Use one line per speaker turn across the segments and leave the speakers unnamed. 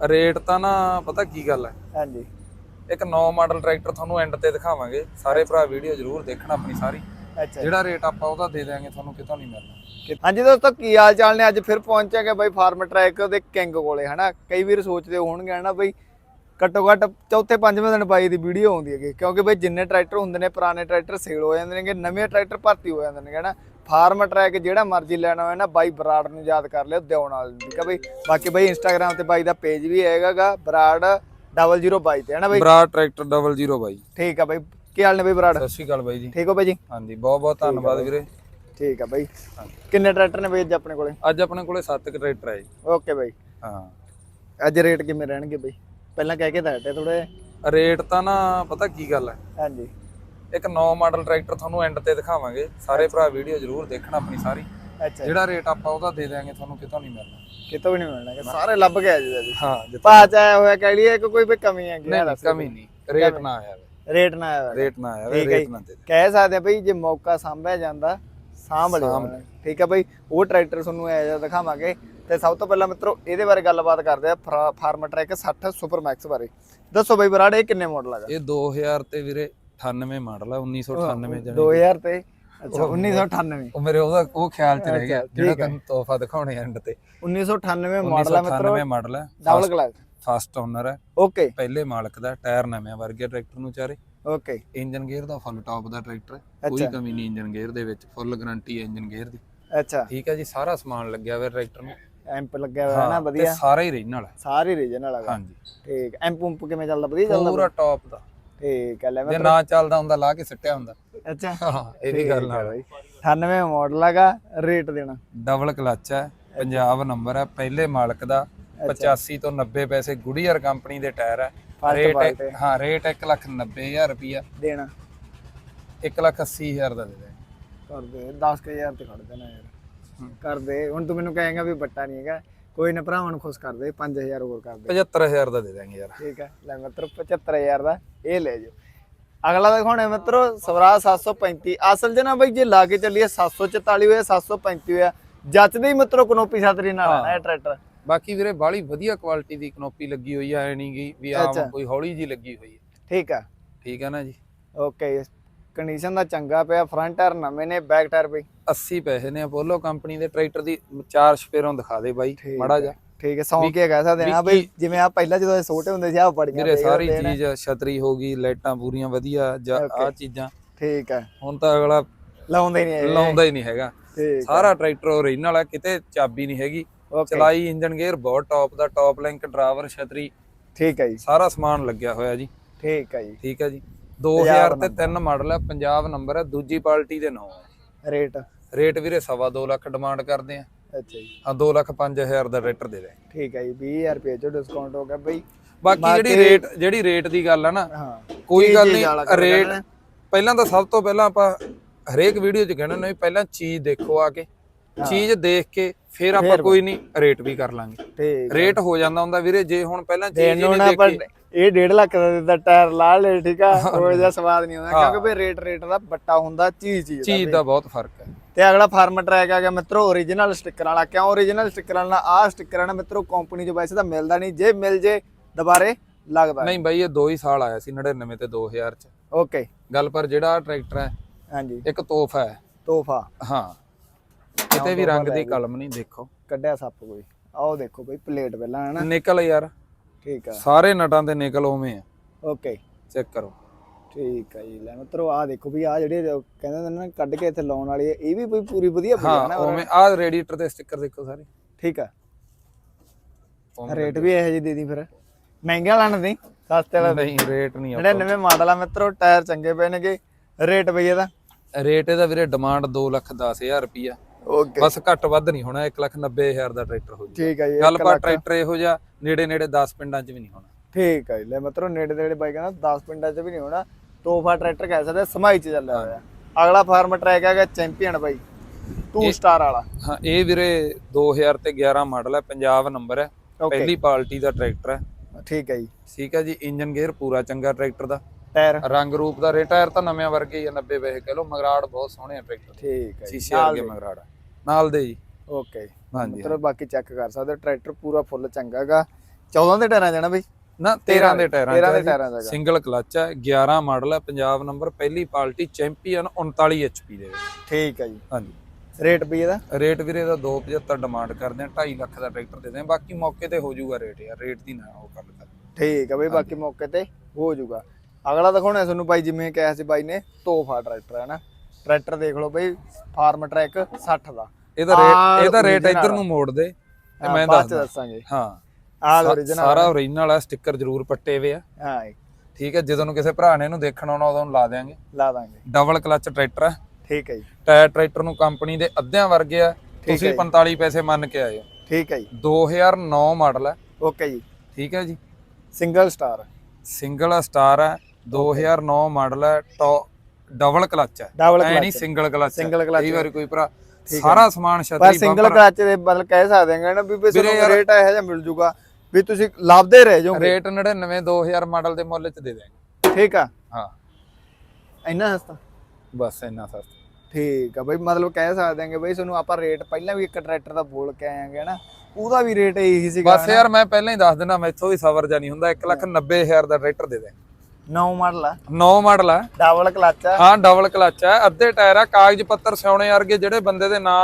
Rate ਤਾਂ ਨਾ ਪਤਾ ਕੀ ਗੱਲ ਹੈ?
ਹਾਂਜੀ।
ਇੱਕ 9 ਮਾਡਲ ਟਰੈਕਟਰ ਤੁਹਾਨੂੰ ਐਂਡ ਤੇ ਦਿਖਾਵਾਂਗੇ। ਸਾਰੇ ਭਰਾ ਵੀਡੀਓ ਜ਼ਰੂਰ ਦੇਖਣਾ ਆਪਣੀ ਸਾਰੀ। ਜਿਹੜਾ ਰੇਟ ਆਪਾਂ ਉਹਦਾ ਦੇ ਦਿਆਂਗੇ ਤੁਹਾਨੂੰ ਕਿਤੋਂ ਨਹੀਂ ਮਿਲਣਾ।
ਹਾਂਜੀ ਦੋਸਤੋ ਕੀ ਹਾਲ ਚਾਲ ਨੇ? ਅੱਜ ਫਿਰ ਪਹੁੰਚੇ ਗਏ ਬਾਈ ਫਾਰਮ ਟਰੈਕ ਦੇ ਕਿੰਗ ਕੋਲੇ ਹਨਾ? ਕਈ ਵੀਰ ਸੋਚਦੇ ਹੋਣਗੇ ਹਨਾ ਬਈ ਘੱਟੋ ਘੱਟ ਚੌਥੇ ਪੰਜਵੇਂ ਦਿਨ ਬਾਈ ਦੀ ਵੀਡੀਓ ਆਉਂਦੀ ਹੈਗੀ। ਕਿਉਂਕਿ ਬਈ ਜਿੰਨੇ ਟਰੈਕਟਰ ਹੁੰਦੇ ਨੇ ਪੁਰਾਣੇ ਟਰੈਕਟਰ ਸੇਲ ਹੋ ਜਾਂਦੇ ਨੇਗੇ ਨਵੇਂ ਟਰੈਕਟਰ ਭਰਤੀ ਹੋ ਜਾਂਦੇ ਨੇ ਹਨਾ? ਫਾਰਮ ਟਰੈਕ ਜਿਹੜਾ ਮਰਜ਼ੀ ਲੈਣਾ ਹੋਵੇ ਨਾ ਬਾਈ ਬਰਾੜ ਨੂੰ ਯਾਦ ਕਰ ਲਿਓ ਦਿਉਣ ਵਾਲੇ ਨੂੰ ਠੀਕ ਆ ਬਈ? ਬਾਕੀ ਬਈ ਇੰਸਟਾਗ੍ਰam ਤੇ ਬਾਈ ਦਾ ਪੇਜ ਵੀ ਹੈਗਾਗਾ ਬਰਾੜ 002 ਤੇ ਹਨਾ ਬਈ?
ਬਰਾ ਟਰੈਕਟਰ 00 ਬਾਈ।
ਠੀਕ ਆ ਬਈ। ਕੀ ਹਾਲ ਨੇ ਬਈ ਬਰਾੜ?
ਸਤਿ ਸ਼੍ਰੀ ਅਕਾਲ ਬਾਈ ਜੀ।
ਠੀਕ ਹੋ ਬਾਈ ਜੀ?
ਹਾਂਜੀ ਬਹੁਤ ਬਹੁਤ ਧੰਨਵਾਦ ਵੀਰੇ।
ਠੀਕ ਆ ਬਾਈ। ਕਿੰਨੇ ਟਰੈਕਟਰ ਨੇ ਅੱਜ ਆਪਣੇ ਕੋਲੇ?
ਅੱਜ ਆਪਣੇ ਕੋਲੇ 7 ਟਰੈਕਟਰ ਹੈ ਜੀ।
ਓਕੇ ਬਾਈ।
ਹਾਂ।
ਅੱਜ ਰੇਟ ਕਿਵੇਂ ਰਹਿਣਗੇ ਬਈ? ਪਹਿਲਾਂ ਕਹਿ ਕੇ ਦੱਸਦੇ ਥੋੜੇ
ਰੇਟ ਤਾਂ ਨਾ ਪਤਾ ਕੀ ਗੱਲ ਹੈ?
ਹਾਂਜੀ।
ਇੱਕ 9 ਮਾਡਲ ਟਰੈਕਟਰ ਤੁਹਾਨੂੰ ਐਂਡ ਤੇ ਦਿਖਾਵਾਂਗੇ। ਸਾਰੇ ਭਰਾ ਵੀਡੀਓ ਜ਼ਰੂਰ ਦੇਖਣਾ ਆਪਣੀ ਸਾਰੀ।
ਅੱਛਾ।
ਜਿਹੜਾ ਰੇਟ ਆਪਾਂ ਉਹਦਾ ਦੇ ਦਿਆਂਗੇ ਤੁਹਾਨੂੰ ਕਿਤੋਂ ਨਹੀਂ ਮਿਲਣਾ।
ਕਿਤੋਂ ਵੀ ਨਹੀਂ ਮਿਲਣਾ ਸਾਰੇ ਲੱਭ ਗਏ ਜੀ ਜੀ।
ਹਾਂ
ਪਾ ਚਾਇਆ ਹੋਇਆ ਕਹਿ ਲਈਏ ਕਿ ਕੋਈ ਵੀ ਕਮੀ ਹੈਗੀ
ਨਹੀਂ ਨਹੀਂ, ਕਮੀ ਨਹੀਂ। ਰੇਟ ਨਾ ਆਇਆ
ਰੇਟ ਨਾ ਆਇਆ।
ਰੇਟ ਨਾ ਆਇਆ ਰੇਟ ਨਾ ਦੇ
ਕਹਿ ਸਕਦੇ ਆ ਬਈ ਜੇ ਮੌਕਾ ਸਾਂਭਿਆ ਜਾਂਦਾ ਸਾਂਭ ਲਿਓ। ਠੀਕ ਹੈ ਬਈ ਉਹ ਟਰੈਕਟਰ ਤੁਹਾਨੂੰ ਐ ਜਿਹਾ ਦਿਖਾਵਾਂਗੇ। ਤੇ ਸਭ ਤੋਂ ਪਹਿਲਾਂ ਮਿੱਤਰੋ ਇਹਦੇ ਬਾਰੇ ਗੱਲਬਾਤ ਕਰਦੇ ਆ ਫਰਾ- ਫਾਰਮ ਟਰੈਕ 60 ਸੁਪਰ ਮੈਕਸ ਬਾਰੇ। ਦੱਸੋ ਬਈ ਬਰਾੜ ਇਹ ਕਿੰਨੇ ਮਾਡਲ ਹੈਗਾ
ਇਹ 2000 ਤੇ ਵੀਰੇ 98 ਮਾਡਲ ਆ 1998 ਜਣੇ
2000 ਤੇ ਅੱਛਾ 1998
ਉਹ ਮੇਰੇ ਉਹਦਾ ਉਹ ਖਿਆਲ ਚ ਰਹਿ ਗਿਆ ਜਿਹੜਾ
ਹੈ।
ਤੈਨੂੰ ਤੋਹਫਾ ਦਿਖਾਉਣੇ ਐਂਡ ਤੇ।
1998 ਮਾਡਲ ਹੈ ਮਿੱਤਰੋ
1998 ਮਾਡਲ ਹੈ
ਡਬਲ ਕਲਾਸ
ਫਸਟ ਓਨਰ ਹੈ
ਓਕੇ।
ਪਹਿਲੇ ਮਾਲਕ ਦਾ ਟਾਇਰ ਨਵੇਂ ਵਰਗੇ ਟਰੈਕਟਰ ਨੂੰ ਚਾਰੇ।
ਓਕੇ।
ਇੰਜਨ ਗੇਅਰ ਦਾ ਫੁੱਲ ਟਾਪ ਦਾ ਟਰੈਕਟਰ ਹੈ ਕੋਈ ਕਮੀ ਨਹੀਂ ਇੰਜਨ ਗੇਅਰ ਦੇ ਵਿੱਚ ਫੁੱਲ ਗਾਰੰਟੀ ਹੈ ਇੰਜਨ ਗੇਅਰ ਦੀ।
ਅੱਛਾ।
ਠੀਕ ਹੈ ਜੀ ਸਾਰਾ ਸਮਾਨ ਲੱਗਿਆ ਹੋਇਆ ਟਰੈਕਟਰ ਨੂੰ।
ਐਂਪ ਲੱਗਿਆ ਹੋਇਆ ਹੈ ਨਾ
ਹਾਂ,
ਵਧੀਆ।
ਤੇ ਸਾਰਾ ਹੀ ਰੀਜਨਲ ਹੈ
ਸਾਰੇ ਰੀਜਨਲ ਹੈਗਾ
ਹਾਂਜੀ।
ਠੀਕ ਐਂਪ ਪੰਪ ਕਿਵੇਂ ਚੱਲਦਾ ਵਧੀਆ ਚੱਲਦਾ
ਪੂਰਾ ਟਾਪ ਦਾ।
ਠੀਕ ਹੈ ਲੈ
ਜੇ ਨਾ ਚੱਲਦਾ ਹੁੰਦਾ ਲਾ ਕੇ ਸਿੱਟਿਆ ਹੁੰਦਾ।
ਅੱਛਾ।
ਹਾਂ ਇਹ ਵੀ ਗੱਲ ਨਾਲ।
ਬਾਈ। 98 ਮਾਡਲ ਹੈਗਾ ਰੇਟ ਦੇਣਾ।
ਡਬਲ ਕਲਚ ਹੈ ਪੰਜਾਬ ਨੰਬਰ ਹੈ ਪਹਿਲੇ ਮਾਲਕ ਦਾ 85 ਤੋਂ 90 ਪੈਸੇ ਗੁੜੀਅਰ ਕੰਪਨੀ ਦੇ ਟਾਇਰ ਹੈ। ਰੇਟ
ਹੈ।
ਰੇਟ 190000 ਰੁਪਿਆ
ਦੇਣਾ।
180000 ਦਾ ਦੇ ਦੇ।
ਕਰ ਦੇ 10000 ਤੇ ਖੜ ਦੇਣਾ ਯਾਰ। ਕਰ ਦੇ। ਹੁਣ ਤੂੰ ਮੈਨੂੰ ਕਹੇਗਾ ਵੀ ਬੱਟਾ ਨਹੀਂ ਹੈਗਾ। ਕੋਈ ਨਾ ਭਰਾਵਾਂ ਨੂੰ ਖੁਸ਼ ਕਰ ਦੇ 5000 ਹੋਰ ਕਰ ਦੇ।
75000 ਦਾ ਦੇ ਦਾਂਗੇ ਯਾਰ।
ਠੀਕ ਹੈ ਲੈ ਮਿੱਤਰੋ 75000 ਦਾ ਇਹ ਲੈ ਜਾਓ। ਅਗਲਾ ਦਿਖਾਉਣਾ ਮਿੱਤਰੋ ਸਵਰਾਜ 735 ਅਸਲ 'ਚ ਨਾ ਬਈ ਜੇ ਲਾ ਕੇ ਚੱਲੀਏ 744 ਹੋਇਆ 735 ਹੋਇਆ। ਜੱਚਦੇ ਹੀ ਮਿੱਤਰੋ ਕਨੋਪੀ ਛਤਰੀ ਨਾਲ ਆਣਾ ਇਹ ਟਰੈਕਟਰ
ਬਾਕੀ ਵੀਰੇ ਬਾਲੀ ਵਧੀਆ ਕੁਆਲਿਟੀ ਦੀ ਕਨੋਪੀ ਲੱਗੀ ਹੋਈ ਆ ਐ ਨਹੀਂ ਗੀ ਵੀ। ਆਮ ਕੋਈ ਹੌਲੀ ਜੀ ਲੱਗੀ ਹੋਈ ਹੈ
ਠੀਕ ਆ।
ਠੀਕ ਹੈ ਨਾ ਜੀ।
ਓਕੇ ਕੰਡੀਸ਼ਨ ਦਾ ਚੰਗਾ ਪਿਆ ਫਰੰਟ ਟਾਇਰ ਨਵੇਂ ਨੇ ਬੈਕ ਟਾਇਰ ਬਈ
80 ਪੈਸੇ ਨੇ ਅਪੋਲੋ ਕੰਪਨੀ ਦੇ ਟਰੈਕਟਰ ਦੀ ਚਾਰ ਸਪੇਰੋਂ ਦਿਖਾ ਦੇ ਬਾਈ ਮਾੜਾ ਜਾ
ਠੀਕ ਹੈ ਸੌਂ ਕੇ ਕਹਿ ਸਕਦੇ ਹਾਂ ਬਈ ਜਿਵੇਂ ਆ ਪਹਿਲਾਂ ਜਦੋਂ ਛੋਟੇ ਹੁੰਦੇ ਸੀ ਆ ਬੜੀਆਂ ਤੇ
ਸਾਰੀ। ਚੀਜ਼ ਛਤਰੀ ਹੋ ਗਈ ਲਾਈਟਾਂ ਪੂਰੀਆਂ ਵਧੀਆ ਜਾਂ ਆ ਚੀਜ਼ਾਂ।
ਠੀਕ ਹੈ।
ਹੁਣ ਤਾਂ ਅਗਲਾ
ਲਾਉਂਦੇ ਨਹੀਂ ਇਹ।
ਲਾਉਂਦਾ ਹੀ ਨਹੀਂ ਹੈਗਾ। ਸਾਰਾ ਟਰੈਕਟਰ ਓਰੀਜਨਲ ਹੈ ਕਿਤੇ ਚਾਬੀ ਨਹੀਂ ਹੈਗੀ। ਚਲਾਈ ਇੰਜਨ ਗੇਅਰ ਬਹੁਤ ਟੌਪ ਦਾ ਟੌਪ ਲਿੰਕ ਡਰਾਈਵਰ ਛਤਰੀ।
ਠੀਕ ਹੈ ਜੀ।
ਸਾਰਾ ਸਮਾਨ ਲੱਗਿਆ ਹੋਇਆ ਜੀ।
ਠੀਕ ਹੈ ਜੀ।
ਠੀਕ ਹੈ ਜੀ। 2000 ਤੇ 3 ਮਾਡਲ ਹੈ ਪੰਜਾਬ ਨੰਬਰ ਹੈ ਦੂਜੀ ਪਾਰਟੀ ਦੇ ਨਾਂ
ਰੇਟ?
ਰੇਟ ਵੀਰੇ ਸਵਾ ਦੋ ਲੱਖ ਡਿਮਾਂਡ ਕਰਦੇ ਆ।
ਅੱਛਾ ਜੀ।
ਹਾਂ 2 ਲੱਖ 5000 ਦਾ ਟਰੈਕਟਰ ਦੇ ਦੇ।
ਠੀਕ ਹੈ ਜੀ 20000 ਰੁਪਏ ਚੋਂ ਡਿਸਕਾਊਂਟ ਹੋ ਗਿਆ ਬਈ।
ਬਾਕੀ ਜਿਹੜੀ ਰੇਟ ਜਿਹੜੀ ਰੇਟ ਦੀ ਗੱਲ ਹੈ ਨਾ ਕੋਈ ਗੱਲ ਨਹੀਂ ਰੇਟ। ਪਹਿਲਾਂ ਤਾਂ ਸਭ ਤੋਂ ਪਹਿਲਾਂ ਆਪਾਂ ਹਰੇਕ ਵੀਡੀਓ 'ਚ ਕਹਿਣਾ ਨਾ ਵੀ ਪਹਿਲਾਂ ਚੀਜ਼ ਦੇਖੋ ਆ ਕੇ। ਚੀਜ਼ ਦੇਖ ਕੇ ਫਿਰ ਆਪਾਂ ਕੋਈ ਨਹੀਂ ਰੇਟ ਵੀ ਕਰ ਲਾਂਗੇ।
ਠੀਕ
ਰੇਟ ਹੋ ਜਾਂਦਾ ਹੁੰਦਾ ਵੀਰੇ ਜੇ ਹੁਣ ਪਹਿਲਾਂ ਚੀਜ਼ ਨਹੀਂ ਦੇਖੀ।
ਇਹ 1.5 ਲੱਖ ਦਾ ਦਿੱਤਾ ਟਾਇਰ ਲਾ ਲੈ ਠੀਕ ਆ ਉਹ ਜਿਹਾ ਸਵਾਦ ਨਹੀਂ ਆਉਂਦਾ। ਕਿਉਂਕਿ ਬਈ ਰੇਟ ਰੇਟ ਦਾ ਬੱਟਾ ਹੁੰਦਾ ਚੀਜ਼ ਚੀਜ਼ ਦਾ
ਚੀਜ਼ ਦਾ ਬਹੁਤ ਫ਼ਰਕ ਹੈ।
ਤੇ ਅਗਲਾ ਫਾਰਮ ਟਰੈਕ ਆ ਗਿਆ ਮਿੱਤਰੋ origignal ਸਟicker ਵਾਲਾ। ਕਿਉਂ origignal ਸਟicker ਵਾਲਾ ਆਹ ਸਟicker ਨਾ ਮਿੱਤਰੋ ਕੰਪਨੀ ਚ ਵੈਸੇ ਤਾਂ ਮਿਲਦਾ ਨਹੀਂ। ਜੇ ਮਿਲ ਜੇ ਦੁਬਾਰੇ ਲੱਗਦਾ
ਨਹੀਂ ਬਾਈ ਇਹ 2 ਹੀ ਸਾਲ ਆਇਆ ਸੀ 99 ਤੇ 2000 ਚ।
ਓਕੇ
ਗੱਲ ਪਰ ਜਿਹੜਾ ਟਰੈਕਟਰ ਹੈ
ਹਾਂਜੀ।
ਇੱਕ ਤੋਹਫਾ ਹੈ।
ਤੋਹਫਾ।
ਹਾਂ। ਕਿਤੇ ਵੀ ਰੰਗ ਦੀ ਕਲਮ ਨਹੀਂ ਦੇਖੋ।
ਕੱਢਿਆ ਸੱਪ ਕੋਈ। ਆਓ ਦੇਖੋ ਬਈ ਪਲੇਟ ਪਹਿਲਾਂ ਹੈ ਨਾ
ਨਿਕਲ ਯਾਰ।
ਠੀਕ ਆ।
ਸਾਰੇ ਨਟਾਂ ਤੇ ਨਿਕਲ ਉਵੇਂ ਆ।
ਓਕੇ
ਚੈੱਕ ਕਰੋ।
ਠੀਕ ਆ ਜੀ ਲੈ ਮਿੱਤਰੋ ਆ ਦੇਖੋ ਵੀ ਆ ਜਿਹੜੇ ਕਹਿੰਦੇ ਹੁੰਦੇ ਨੇ ਨਾ ਕੱਢ ਕੇ ਇੱਥੇ ਲਾਉਣ ਵਾਲੀ ਇਹ ਵੀ ਕੋਈ ਪੂਰੀ ਵਧੀਆ ਹਾਂ ਨਾ
ਉਵੇਂ ਆਹ ਰੇਡੀਏਟਰ ਦੇ ਸਟicker ਦੇਖੋ ਸਾਰੇ।
ਠੀਕ ਆ। ਰੇਟ ਵੀ ਇਹੋ ਜਿਹੀ ਦੇ ਦੀ ਫਿਰ। ਮਹਿੰਗੇ ਵਾਲਾ ਨਾ ਦੇ ਸਸਤੇ ਵਾਲਾ
ਨਹੀਂ ਰੇਟ ਨਹੀਂ
ਜਿਹੜੇ ਨਵੇਂ ਮਾਡਲ ਆ ਮਿੱਤਰੋ ਟਾਇਰ ਚੰਗੇ ਪਏ ਨੇਗੇ। ਰੇਟ ਬਈ ਇਹਦਾ।
ਰੇਟ ਇਹਦਾ ਵੀਰੇ ਡਿਮਾਂਡ 2 ਲੱਖ 10000 ਰੁਪਿਆ
ਓਕੇ
ਬਸ ਘੱਟ ਵੱਧ ਨਹੀਂ ਹੋਣਾ 1 ਲੱਖ 90000 ਦਾ ਟਰੈਕਟਰ ਹੋ ਜਾਊਗਾ
ਠੀਕ ਆ ਜੀ
ਗੱਲ ਪਰ। ਟਰੈਕਟਰ ਇਹੋ ਜਿਹਾ ਨੇੜੇ ਨੇੜੇ 10 ਪਿੰਡਾਂ 'ਚ ਵੀ ਨਹੀਂ ਹੋਣਾ।
ਠੀਕ ਜੀ ਲੈ ਮਿੱਤਰੋ ਨੇੜੇ ਨੇੜੇ ਬਾਈਕਾਂ ਦਾ 10 ਪਿੰਡਾਂ 'ਚ ਵੀ ਨਹੀਂ ਹੋਣਾ। ਤੋਹਫਾ ਟਰੈਕਟਰ ਕਹਿ ਸਕਦੇ ਸਮਾਈ 'ਚ ਚੱਲਿਆ ਹੋਇਆ। ਅਗਲਾ ਫਾਰਮ ਟਰੈਕ ਹੈਗਾ ਚੈਂਪੀਅਨ ਬਾਈ 2 ਸਟਾਰ ਵਾਲਾ।
ਹਾਂ ਇਹ ਵੀਰੇ 2000 ਤੇ 11 ਮਾਡਲ ਹੈ ਪੰਜਾਬ ਨੰਬਰ ਹੈ। ਪਹਿਲੀ ਪਾਰਟੀ ਦਾ ਟਰੈਕਟਰ ਹੈ।
ਠੀਕ ਹੈ ਜੀ।
ਠੀਕ ਹੈ ਜੀ ਇੰਜਨ ਗੇਅਰ ਪੂਰਾ ਚੰਗਾ ਟਰੈਕਟਰ ਦਾ।
ਟਾਇਰ।
ਰੰਗ ਰੂਪ ਦਾ ਰੇਟ ਟਾਇਰ ਤਾਂ ਨਵਿਆਂ ਵਰਗੇ ਹੀ ਆ 90 ਪੈਸੇ ਕਿਲੋ ਮਗਰਾੜ ਬਹੁਤ ਸੋਹਣੇ ਆ ਟਰੈਕਟਰ
ਠੀਕ ਹੈ ਜੀ।
ਸ਼ੀਸ਼ੇ ਵਰਗੇ ਮਗਰਾੜ ਆ। ਨਾਲ ਦੇ ਜੀ।
ਓਕੇ
ਹਾਂਜੀ
ਮਿੱਤਰੋ ਬਾਕੀ ਚੈੱਕ ਕਰ ਸਕਦੇ ਹੋ ਟਰੈਕਟਰ ਪੂਰਾ ਫੁੱਲ ਚੰਗਾ ਹੈਗਾ 14 ਦੇ ਟਾਇਰਾਂ ਜਾਣਾ ਬਈ?
ਨਾ 13 ਦੇ ਟਾਇਰਾਂ
13 ਦੇ ਟਾਇਰਾਂ ਦਾ
ਸਿੰਗਲ ਕਲਚ ਹੈ 11 ਮਾਡਲ ਹੈ ਪੰਜਾਬ ਨੰਬਰ ਪਹਿਲੀ ਪਾਰਟੀ ਚੈਂਪੀਅਨ 39 ਐਚਪੀ ਦੇ ਵਿੱਚ।
ਠੀਕ ਹੈ ਜੀ।
ਹਾਂਜੀ।
ਰੇਟ ਵੀ ਇਹਦਾ?
ਰੇਟ ਵੀਰੇ ਦਾ 275 ਡਿਮਾਂਡ ਕਰਦੇ ਆ 2.5 ਲੱਖ ਦਾ ਟਰੈਕਟਰ ਦੇ ਦੇ ਬਾਕੀ ਮੌਕੇ ਤੇ ਹੋ ਜਾਊਗਾ ਰੇਟ ਯਾਰ ਰੇਟ ਦੀ ਨਾ ਉਹ ਗੱਲ ਕਰ।
ਠੀਕ ਹੈ ਬਈ ਬਾਕੀ ਮੌਕੇ ਤੇ ਹੋ ਜਾਊਗਾ। ਅਗਲਾ ਦਿਖਾਉਣਾ ਤੁਹਾਨੂੰ ਬਾਈ ਜਿਵੇਂ ਕਿਹਾ ਸੀ ਬਾਈ ਨੇ ਤੋਹਫਾ ਟਰੈਕਟਰ ਹੈ ਨਾ। ਟਰੈਕਟਰ ਦੇਖ ਲਓ ਬਈ ਫਾਰਮ ਟਰੈਕ 60 ਦਾ।
ਇਹਦਾ ਰੇਟ ਇਹਦਾ ਰੇਟ ਇੱਧਰ ਨੂੰ ਮੋੜ ਦੇ ਤੇ ਮੈਂ ਦੱਸ
ਦੱਸਾਂਗੇ।
ਹਾਂ।
ਆਹ
ਸਾ-
original
ਸਾਰਾ ਓਰੀਜਨਲ ਆ ਸਟicker ਜ਼ਰੂਰ ਪੱਟੇ ਵੇ ਆ।
ਹਾਂ
ਠੀਕ ਹੈ ਜਦੋਂ ਨੂੰ ਕਿਸੇ ਭਰਾ ਨੇ ਇਹਨੂੰ ਦੇਖਣ ਆਉਣਾ ਉਦੋਂ ਲਾ ਦੇਾਂਗੇ
ਲਾ ਦਾਂਗੇ।
ਡਬਲ ਕਲਚ ਟਰੈਕਟਰ ਆ।
ਠੀਕ ਹੈ ਜੀ।
ਟਾਇਰ ਟਰੈਕਟਰ ਨੂੰ ਕੰਪਨੀ ਦੇ ਅੱਧਿਆਂ ਵਰਗੇ ਆ। ਤੁਸੀਂ
ਹੈ ਜੀ।
45 ਪੈਸੇ ਮੰਨ ਕੇ ਆਏ ਹੋ
ਠੀਕ ਹੈ ਜੀ।
2009 ਮਾਡਲ ਹੈ
ਓਕੇ ਜੀ।
ਠੀਕ ਹੈ ਜੀ।
ਸਿੰਗਲ ਸਟਾਰ
ਸਿੰਗਲ ਸਟਾਰ ਹੈ 2009 ਮਾਡਲ ਹੈ ਟੋ ਡਬਲ ਕਲਚ ਹੈ।
ਡਬਲ
ਐ ਨਹੀਂ
clutch
single clutch
Single clutch
ਕਈ ਵਾਰੀ ਕੋਈ ਭਰਾ ਸਾਰਾ ਸਮਾਨ
ਪਰ
ਛਤਰੀ
ਸਿੰਗਲ
ਬੰਪਰ
ਕਲਚ ਦੇ ਬਦਲ ਕਹਿ ਸਕਦੇ ਹਾਂ ਨਾ ਵੀ ਵੀ ਰੇਟ ਇਹੋ ਜਿਹਾ ਮਿਲ ਜੂਗਾ ਵੀ ਤੁਸੀਂ ਲੱਭਦੇ ਰਹਿ ਜਾਓਗੇ।
ਰੇਟ 99 2000 ਮਾਡਲ ਦੇ ਮੁੱਲ ਚ ਦੇ ਦਿਆਂਗੇ
ਠੀਕ ਆ।
ਹਾਂ।
ਇੰਨਾ ਸਸਤਾ?
ਬਸ ਇੰਨਾ ਸਸਤਾ।
ਠੀਕ ਆ ਬਈ ਮਤਲਬ ਕਹਿ ਸਕਦੇ ਹਾਂਗੇ ਬਈ ਤੁਹਾਨੂੰ ਆਪਾਂ ਰੇਟ ਪਹਿਲਾਂ ਵੀ ਇੱਕ ਟਰੈਕਟਰ ਦਾ ਬੋਲ ਕੇ ਆਏਗੇ ਨਾ ਉਹਦਾ ਵੀ ਰੇਟ ਇਹੀ ਸੀਗਾ
ਬਸ ਯਾਰ ਮੈਂ ਪਹਿਲਾਂ ਹੀ ਦੱਸ ਦਿੰਦਾ ਮੈਥੋਂ ਵੀ ਸਬਰ ਜਾ ਨਹੀਂ ਹੁੰਦਾ 190000 ਦਾ ਟਰੈਕਟਰ ਦੇ ਦੇ।
ਨੌ ਮਾਡਲ ਆ।
9 ਮਾਡਲ ਹੈ
ਡਬਲ ਕਲਚ ਆ।
ਹਾਂ ਡਬਲ ਕਲਚ ਹੈ ਅੱਧੇ ਟਾਇਰ ਆ ਕਾਗਜ਼ ਪੱਤਰ ਸਿਉਣੇ ਵਰਗੇ ਜਿਹੜੇ ਬੰਦੇ ਦੇ ਨਾਂ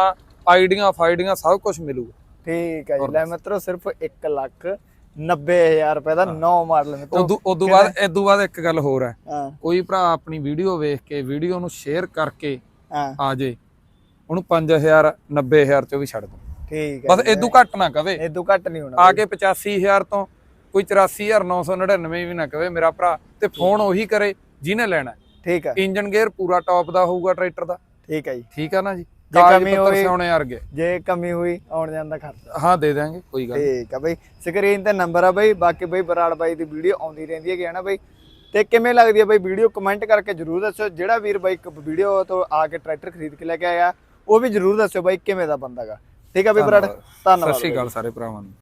ਆਈਡੀਆਂ ਫਾਈਡੀਆਂ ਸਭ ਕੁਝ ਮਿਲੂਗਾ।
ਠੀਕ ਆ ਜੀ। ਲੈ ਮਿੱਤਰੋ ਸਿਰਫ 1 ਲੱਖ 90000 ਰੁਪਏ ਦਾ ਨੌ ਮਾਡਲ ਮਿੱਤਰੋ
ਉਦੋਂ ਉਦੋਂ ਬਾਅਦ ਇਦੋਂ ਬਾਅਦ ਇੱਕ ਗੱਲ ਹੋਰ ਹੈ
ਹਾਂ।
ਕੋਈ ਭਰਾ ਆਪਣੀ ਵੀਡੀਓ ਵੇਖ ਕੇ ਵੀਡੀਓ ਨੂੰ ਸ਼ੇਅਰ ਕਰਕੇ
ਹਾਂ।
ਆ ਜੇ ਉਹਨੂੰ 5000 90000 ਚੋਂ ਵੀ ਛੱਡ ਦੋ।
ਠੀਕ ਹੈ
ਬਸ ਇਦੋਂ ਘੱਟ ਨਾ ਕਵੇ।
ਇਦੋਂ ਘੱਟ ਨਹੀਂ ਹੋਣਾ
ਆ ਕੇ 85000 ਤੋਂ ਕੋਈ 84999 ਵੀ ਨਾ ਕਵੇ ਮੇਰਾ ਭਰਾ ਤੇ ਫੋਨ ਉਹੀ ਕਰੇ ਜਿਹਨੇ ਲੈਣਾ
ਠੀਕ ਆ
ਇੰਜਨ ਗੇਅਰ ਪੂਰਾ ਟੌਪ ਦਾ ਹੋਊਗਾ ਟਰੈਕਟਰ ਦਾ।
ਠੀਕ ਹੈ ਜੀ।
ਠੀਕ ਆ ਨਾ ਜੀ।
ਜੇ ਕਮੀ ਹੋਈ-
ਸਿਉਣੇ ਵਰਗੇ।
ਜੇ ਕਮੀ ਹੋਈ ਆਉਣ ਜਾਣ ਦਾ ਖਰਚਾ।
ਹਾਂ ਦੇ ਦਾਂਗੇ ਕੋਈ ਗੱਲ।
ਠੀਕ ਆ ਬਈ। ਸਕਰੀਨ ਤੇ ਨੰਬਰ ਆ ਬਈ। ਬਾਕੀ ਬਈ ਬਰਾੜ ਬਾਈ ਦੀ ਵੀਡੀਓ ਆਉਂਦੀ ਰਹਿੰਦੀ ਹੈ ਕਿ ਹਨਾ ਬਈ। ਤੇ ਕਿਵੇਂ ਲੱਗਦੀ ਹੈ ਬਈ ਵੀਡੀਓ? ਕਮੈਂਟ ਕਰਕੇ ਜਰੂਰ ਦੱਸਿਓ। ਜਿਹੜਾ ਵੀਰ ਬਾਈ ਵੀਡੀਓ ਤੋਂ ਆ ਕੇ ਟਰੈਕਟਰ ਖਰੀਦ ਕੇ ਲੈ ਕੇ ਆਇਆ ਉਹ ਵੀ ਜਰੂਰ ਦੱਸਿਓ ਬਾਈ ਕਿਵੇਂ ਦਾ ਬੰਦਾਗਾ ਠੀਕ ਆ ਬਈ ਬਰਾੜ।
ਸਤਿ
ਧੰਨਵਾਦ
ਸ਼੍ਰੀ
ਬਾਈ।
ਅਕਾਲ ਸਾਰੇ ਭਰਾਵਾਂ ਨੂੰ।